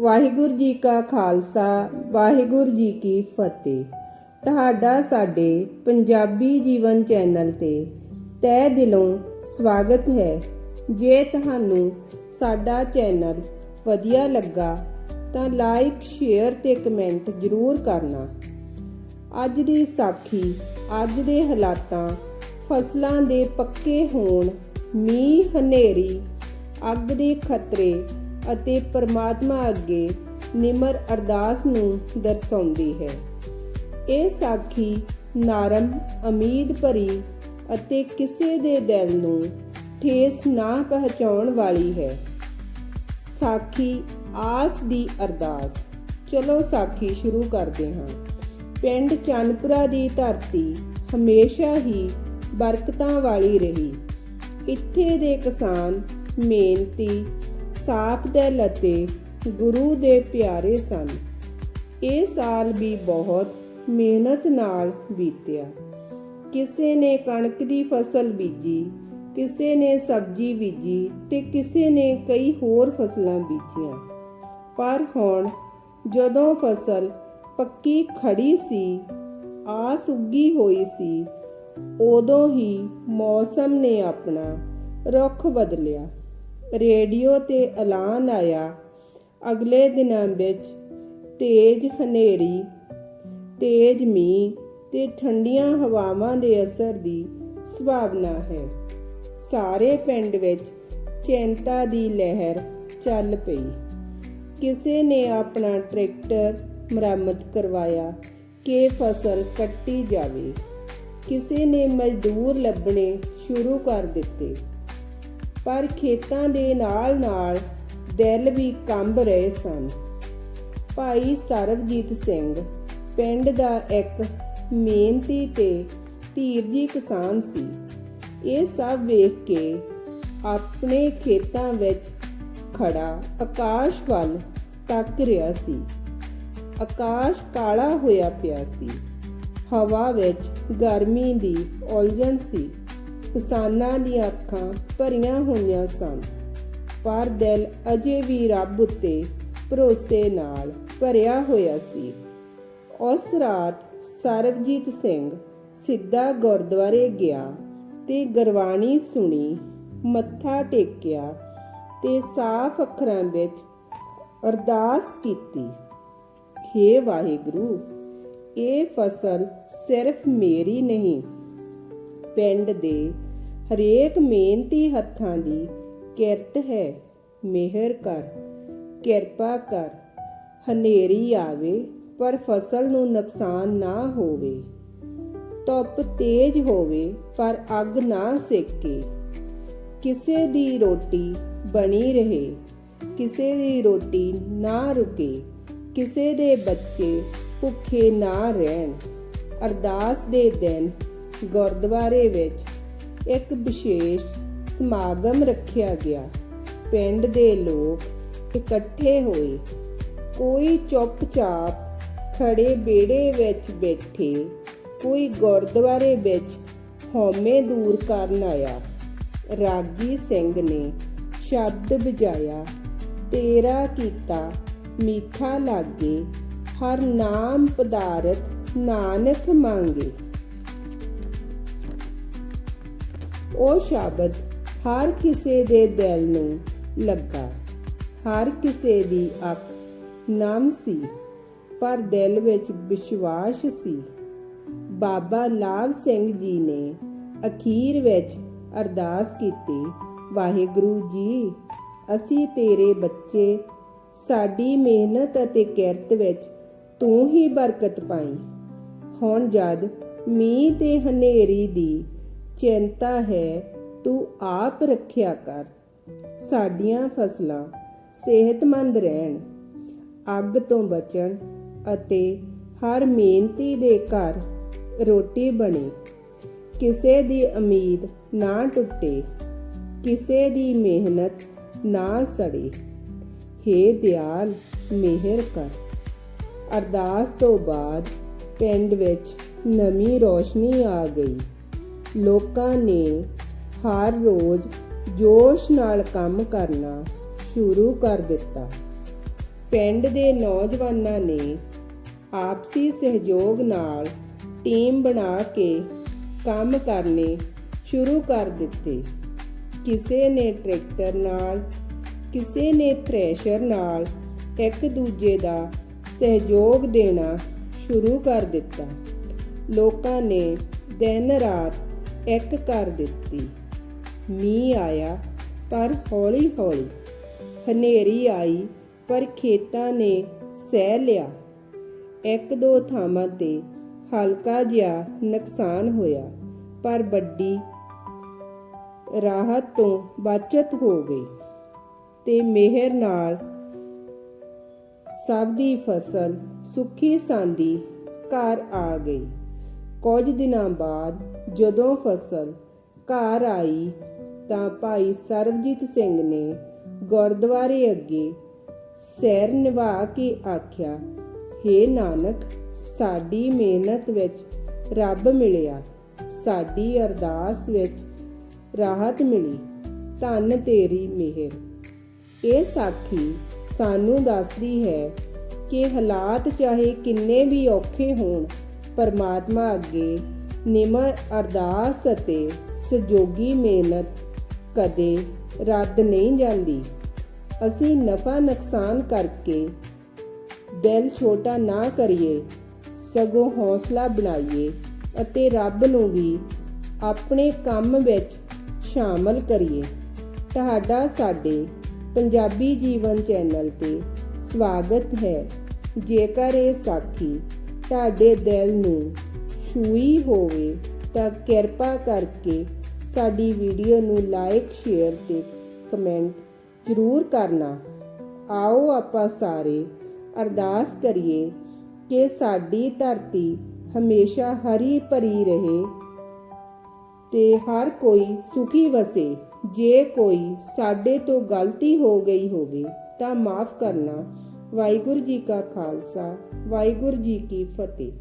ਵਾਹਿਗੁਰੂ ਜੀ ਕਾ ਖਾਲਸਾ, ਵਾਹਿਗੁਰੂ ਜੀ ਕੀ ਫਤਿਹ। ਤੁਹਾਡਾ ਸਾਡੇ ਪੰਜਾਬੀ ਜੀਵਨ ਚੈਨਲ ਤੇ ਤਹਿ ਦਿਲੋਂ ਸਵਾਗਤ ਹੈ। ਜੇ ਤੁਹਾਨੂੰ ਸਾਡਾ ਚੈਨਲ ਵਧੀਆ ਲੱਗਾ, ਤਾਂ ਲਾਈਕ, ਸ਼ੇਅਰ ਤੇ ਕਮੈਂਟ ਜ਼ਰੂਰ ਕਰਨਾ। ਅੱਜ ਦੀ ਸਾਖੀ, ਅੱਜ ਦੇ ਹਾਲਾਤਾਂ, ਫਸਲਾਂ ਦੇ ਪੱਕੇ ਹੋਣ, ਮੀਂਹ ਹਨੇਰੀ, ਅੱਗ ਦੇ ਖਤਰੇ ਅਤੇ ਪਰਮਾਤਮਾ ਅੱਗੇ ਨਿਮਰ ਅਰਦਾਸ ਨੂੰ ਦਰਸਾਉਂਦੀ ਹੈ। ਇਹ ਸਾਖੀ ਨਾਰਮ ਉਮੀਦ ਭਰੀ ਅਤੇ ਕਿਸੇ ਦੇ ਦਿਲ ਨੂੰ ਠੇਸ ਨਾ ਪਹੁੰਚਾਉਣ ਵਾਲੀ ਹੈ। ਸਾਖੀ ਆਸ ਦੀ ਅਰਦਾਸ। ਚਲੋ ਸਾਖੀ, ਸ਼ੁਰੂ ਕਰਦੇ ਹਾਂ। ਪਿੰਡ ਚੰਨਪੁਰਾ ਦੀ ਧਰਤੀ ਹਮੇਸ਼ਾ ਹੀ ਬਰਕਤਾਂ ਵਾਲੀ ਰਹੀ। ਇੱਥੇ ਦੇ ਕਿਸਾਨ ਮਿਹਨਤੀ ਸਾਪ ਦੇ ਅਤੇ ਗੁਰੂ ਦੇ ਪਿਆਰੇ ਸਨ। ਇਹ ਸਾਲ ਵੀ ਬਹੁਤ ਮਿਹਨਤ ਨਾਲ ਬੀਤਿਆ। ਕਿਸੇ ਨੇ ਕਣਕ ਦੀ ਫਸਲ ਬੀਜੀ, ਕਿਸੇ ਨੇ ਸਬਜ਼ੀ ਬੀਜੀ ਤੇ ਕਿਸੇ ਨੇ ਕਈ ਹੋਰ ਫਸਲਾਂ ਬੀਜੀਆਂ। ਪਰ ਹੁਣ ਜਦੋਂ ਫਸਲ ਪੱਕੀ ਖੜੀ ਸੀ ਆਸ ਉੱਗੀ ਹੋਈ ਸੀ, ਉਦੋਂ ਹੀ ਮੌਸਮ ਨੇ ਆਪਣਾ ਰੁਖ ਬਦਲਿਆ। ਰੇਡੀਓ ਤੇ ਐਲਾਨ ਆਇਆ। ਅਗਲੇ ਦਿਨਾਂ ਵਿੱਚ ਤੇਜ਼ ਹਨੇਰੀ, ਤੇਜ਼ ਮੀਂਹ ਤੇ ਠੰਡੀਆਂ ਹਵਾਵਾਂ ਦੇ ਅਸਰ ਦੀ ਸੰਭਾਵਨਾ ਹੈ। ਸਾਰੇ ਪਿੰਡ ਵਿੱਚ ਚਿੰਤਾ ਦੀ ਲਹਿਰ ਚੱਲ ਪਈ। ਕਿਸੇ ਨੇ ਆਪਣਾ ਟਰੈਕਟਰ ਮੁਰੰਮਤ ਕਰਵਾਇਆ ਕਿ ਫਸਲ ਕੱਟੀ ਜਾਵੇ। ਕਿਸੇ ਨੇ ਮਜ਼ਦੂਰ ਲੱਭਣੇ ਸ਼ੁਰੂ ਕਰ ਦਿੱਤੇ। ਪਰ ਖੇਤਾਂ ਦੇ ਨਾਲ-ਨਾਲ ਦਿਲ ਵੀ ਕੰਬ ਰਹੇ ਸਨ। ਭਾਈ ਸਰਬਜੀਤ ਸਿੰਘ ਪਿੰਡ ਦਾ ਇੱਕ ਮਿਹਨਤੀ ਤੇ ਧੀਰਜੀ ਕਿਸਾਨ ਸੀ। ਇਹ ਸਭ ਵੇਖ ਕੇ ਆਪਣੇ ਖੇਤਾਂ ਵਿੱਚ ਖੜਾ ਆਕਾਸ਼ ਵੱਲ ਤੱਕ ਰਿਹਾ ਸੀ। ਆਕਾਸ਼ ਕਾਲਾ ਹੋਇਆ ਪਿਆ ਸੀ। ਹਵਾ ਵਿੱਚ ਗਰਮੀ ਦੀ ਉਲਝਣ ਸੀ। ਕਿਸਾਨਾਂ ਦੀਆਂ ਅੱਖਾਂ ਭਰੀਆਂ ਹੋਈਆਂ ਸਨ। ਪਰ ਦਿਲ ਅਜੇ ਵੀ ਰੱਬ ਉੱਤੇ ਭਰੋਸੇ ਨਾਲ ਭਰਿਆ ਹੋਇਆ ਸੀ। ਉਸ ਰਾਤ ਸਰਬਜੀਤ ਸਿੰਘ ਸਿੱਧਾ ਗੁਰਦੁਆਰੇ ਗਿਆ ਤੇ ਗੁਰਬਾਣੀ ਸੁਣੀ, ਮੱਥਾ ਟੇਕਿਆ ਤੇ ਸਾਫ਼ ਅੱਖਰਾਂ ਵਿੱਚ ਅਰਦਾਸ ਕੀਤੀ, ਹੇ ਵਾਹਿਗੁਰੂ, ਇਹ ਫਸਲ ਸਿਰਫ ਮੇਰੀ ਨਹੀਂ, ਪਿੰਡ ਦੇ ਹਰੇਕ ਮਿਹਨਤੀ ਹੱਥਾਂ ਦੀ ਕਿਰਤ ਹੈ। ਮਿਹਰ ਕਰ, ਕਿਰਪਾ ਕਰ। ਹਨੇਰੀ ਆਵੇ, ਪਰ ਫਸਲ ਨੂੰ ਨੁਕਸਾਨ ਨਾ ਹੋਵੇ। ਧੁੱਪ ਤੇਜ਼ ਹੋਵੇ, ਪਰ ਅੱਗ ਨਾ ਸੇਕੇ। ਕਿਸੇ ਦੀ ਰੋਟੀ ਬਣੀ ਰਹੇ, ਕਿਸੇ ਦੀ ਰੋਟੀ ਨਾ ਰੁਕੇ। ਕਿਸੇ ਦੇ ਬੱਚੇ ਭੁੱਖੇ ਨਾ ਰਹਿਣ। ਅਰਦਾਸ ਦੇ ਦਿਨ ਗੁਰਦੁਆਰੇ ਵਿੱਚ ਇੱਕ ਵਿਸ਼ੇਸ਼ ਸਮਾਗਮ ਰੱਖਿਆ ਗਿਆ। ਪਿੰਡ ਦੇ ਲੋਕ ਇਕੱਠੇ ਹੋਏ। ਕੋਈ ਚੁੱਪਚਾਪ ਖੜੇ ਬੇੜੇ ਵਿੱਚ ਬੈਠੇ, ਕੋਈ ਗੁਰਦੁਆਰੇ ਵਿੱਚ ਹਉਮੈ ਦੂਰ ਕਰਨ ਆਇਆ। ਰਾਗੀ ਸਿੰਘ ਨੇ ਸ਼ਬਦ ਬਜਾਇਆ ਤੇਰਾ ਕੀਤਾ ਮੀਠਾ ਲਾਗੇ, ਹਰ ਨਾਮ ਪਦਾਰਥ ਨਾਨਕ ਮੰਗੇ। ਉਹ ਸ਼ਬਦ ਹਰ ਕਿਸੇ ਦੇ ਦਿਲ ਨੂੰ ਲੱਗਾ। ਹਰ ਕਿਸੇ ਦੀ ਅੱਖ ਨਮ ਸੀ, ਪਰ ਦਿਲ ਵਿੱਚ ਵਿਸ਼ਵਾਸ ਸੀ। ਬਾਬਾ ਲਾਭ ਸਿੰਘ ਜੀ ਨੇ ਅਖੀਰ ਵਿੱਚ ਅਰਦਾਸ ਕੀਤੀ, ਵਾਹਿਗੁਰੂ ਜੀ, ਅਸੀਂ ਤੇਰੇ ਬੱਚੇ, ਸਾਡੀ ਮਿਹਨਤ ਅਤੇ ਕਿਰਤ ਵਿੱਚ ਤੂੰ ਹੀ ਬਰਕਤ ਪਾਈ। ਹੁਣ ਜਦ ਮੀਂਹ ਤੇ ਹਨੇਰੀ ਦੀ ਚਿੰਤਾ ਹੈ, ਤੂੰ ਆਪ ਰੱਖਿਆ ਕਰ। ਸਾਡੀਆਂ ਫਸਲਾਂ ਸਿਹਤਮੰਦ ਰਹਿਣ, ਅੱਗ ਤੋਂ ਬਚਣ ਅਤੇ ਹਰ ਮਿਹਨਤੀ ਦੇ ਘਰ ਰੋਟੀ ਬਣੇ। ਕਿਸੇ ਦੀ ਉਮੀਦ ਨਾ ਟੁੱਟੇ, ਕਿਸੇ ਦੀ ਮਿਹਨਤ ਨਾ ਸੜੇ। ਹੇ ਦਿਆਲ, ਮਿਹਰ ਕਰ। ਅਰਦਾਸ ਤੋਂ ਬਾਅਦ ਪਿੰਡ ਵਿੱਚ ਨਵੀਂ ਰੋਸ਼ਨੀ ਆ ਗਈ। ਲੋਕਾਂ ਨੇ ਹਰ ਰੋਜ਼ ਜੋਸ਼ ਨਾਲ ਕੰਮ ਕਰਨਾ ਸ਼ੁਰੂ ਕਰ ਦਿੱਤਾ। ਪਿੰਡ ਦੇ ਨੌਜਵਾਨਾਂ ਨੇ ਆਪਸੀ ਸਹਿਯੋਗ ਨਾਲ ਟੀਮ ਬਣਾ ਕੇ ਕੰਮ ਕਰਨੇ ਸ਼ੁਰੂ ਕਰ ਦਿੱਤੇ। ਕਿਸੇ ਨੇ ਟਰੈਕਟਰ ਨਾਲ, ਕਿਸੇ ਨੇ ਥ੍ਰੈਸ਼ਰ ਨਾਲ ਇੱਕ ਦੂਜੇ ਦਾ ਸਹਿਯੋਗ ਦੇਣਾ ਸ਼ੁਰੂ ਕਰ ਦਿੱਤਾ। ਲੋਕਾਂ ਨੇ ਦਿਨ ਰਾਤ ਇੱਕ ਕਰ ਦਿੱਤੀ। ਮੀਂਹ ਆਇਆ, ਪਰ ਹੌਲੀ ਹੌਲੀ ਹਨੇਰੀ ਆਈ, ਪਰ ਖੇਤਾਂ ਨੇ ਸਹਿ ਲਿਆ। ਇੱਕ ਦੋ ਥਾਵਾਂ ਤੇ ਹਲਕਾ ਜਿਹਾ ਨੁਕਸਾਨ ਹੋਇਆ, ਪਰ ਵੱਡੀ ਰਾਹਤ ਤੋਂ ਬਚਤ ਹੋ ਗਈ ਤੇ ਮਿਹਰ ਨਾਲ ਸਭ ਦੀ ਫਸਲ ਸੁੱਖੀ ਸਾਂਦੀ ਘਰ ਆ ਗਈ। ਕੁਝ ਦਿਨਾਂ ਬਾਅਦ ਜਦੋਂ ਫਸਲ ਘਰ ਆਈ ਤਾਂ ਭਾਈ ਸਰਬਜੀਤ ਸਿੰਘ ਨੇ ਗੁਰਦੁਆਰੇ ਅੱਗੇ ਸੈਰ ਨਿਭਾ ਕੇ ਆਖਿਆ, ਹੇ ਨਾਨਕ, ਸਾਡੀ ਮਿਹਨਤ ਵਿੱਚ ਰੱਬ ਮਿਲਿਆ, ਸਾਡੀ ਅਰਦਾਸ ਵਿੱਚ ਰਾਹਤ ਮਿਲੀ, ਧੰਨ ਤੇਰੀ ਮਿਹਰ। ਇਹ ਸਾਖੀ ਸਾਨੂੰ ਦੱਸਦੀ ਹੈ ਕਿ ਹਾਲਾਤ ਚਾਹੇ ਕਿੰਨੇ ਵੀ ਔਖੇ ਹੋਣ, ਪਰਮਾਤਮਾ ਅੱਗੇ ਨਿਮਰ ਅਰਦਾਸ ਅਤੇ ਸਹਿਯੋਗੀ ਮਿਹਨਤ ਕਦੇ ਰੱਦ ਨਹੀਂ ਜਾਂਦੀ। ਅਸੀਂ ਨਫਾ ਨੁਕਸਾਨ ਕਰਕੇ ਦਿਲ ਛੋਟਾ ਨਾ ਕਰੀਏ, ਸਗੋਂ ਹੌਸਲਾ ਬਣਾਈਏ ਅਤੇ ਰੱਬ ਨੂੰ ਵੀ ਆਪਣੇ ਕੰਮ ਵਿੱਚ ਸ਼ਾਮਲ ਕਰੀਏ। ਤੁਹਾਡਾ ਸਾਡੇ ਪੰਜਾਬੀ ਜੀਵਨ ਚੈਨਲ ਤੇ ਸਵਾਗਤ ਹੈ। ਜੇਕਰ ਇਹ ਸਾਖੀ ਤੁਹਾਡੇ ਦਿਲ ਨੂੰ ਛੂਈ ਹੋਵੇ ਤਾਂ ਕਿਰਪਾ ਕਰਕੇ ਸਾਡੀ ਵੀਡੀਓ ਨੂੰ ਲਾਈਕ ਸ਼ੇਅਰ ਤੇ ਕਮੈਂਟ ਜ਼ਰੂਰ ਕਰਨਾ। ਆਓ ਆਪਾਂ ਸਾਰੇ ਅਰਦਾਸ ਕਰੀਏ ਕਿ ਸਾਡੀ ਧਰਤੀ ਹਮੇਸ਼ਾ ਹਰੀ ਭਰੀ ਰਹੇ ਤੇ ਹਰ ਕੋਈ ਸੁਖੀ ਵਸੇ। ਜੇ ਕੋਈ ਸਾਡੇ ਤੋਂ ਗਲਤੀ ਹੋ ਗਈ ਹੋਵੇ ਤਾਂ ਮਾਫ ਕਰਨਾ। ਵਾਹਿਗੁਰੂ ਜੀ ਕਾ ਖਾਲਸਾ, ਵਾਹਿਗੁਰੂ ਜੀ ਕੀ ਫਤਿਹ।